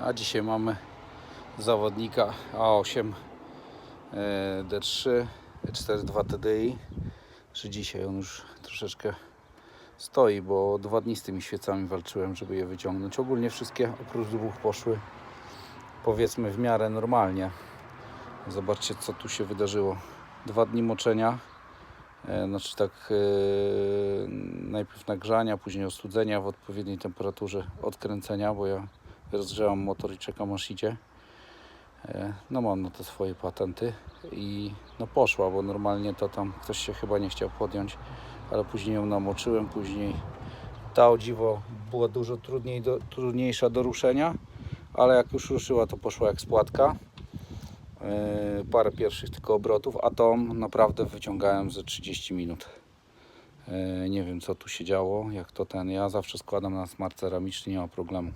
A dzisiaj mamy zawodnika A8 e, D3 4.2 TDI. Że dzisiaj on już troszeczkę stoi, bo dwa dni z tymi świecami walczyłem, żeby je wyciągnąć. Ogólnie wszystkie oprócz dwóch poszły powiedzmy w miarę normalnie. Zobaczcie co tu się wydarzyło. Dwa dni moczenia. E, Znaczy tak e, najpierw nagrzania, później ostudzenia w odpowiedniej temperaturze odkręcenia, bo ja rozgrzewam motor i czekam aż idzie. E, No mam na to swoje patenty i no poszła, bo normalnie to tam ktoś się chyba nie chciał podjąć, ale później ją namoczyłem, później ta o dziwo była dużo trudniej do, trudniejsza do ruszenia, ale jak już ruszyła to poszła jak spłatka. E, Parę pierwszych tylko obrotów, a tą naprawdę wyciągałem ze 30 minut. E, Nie wiem co tu się działo, jak to ten, ja zawsze składam na smart ceramiczny, nie ma problemu.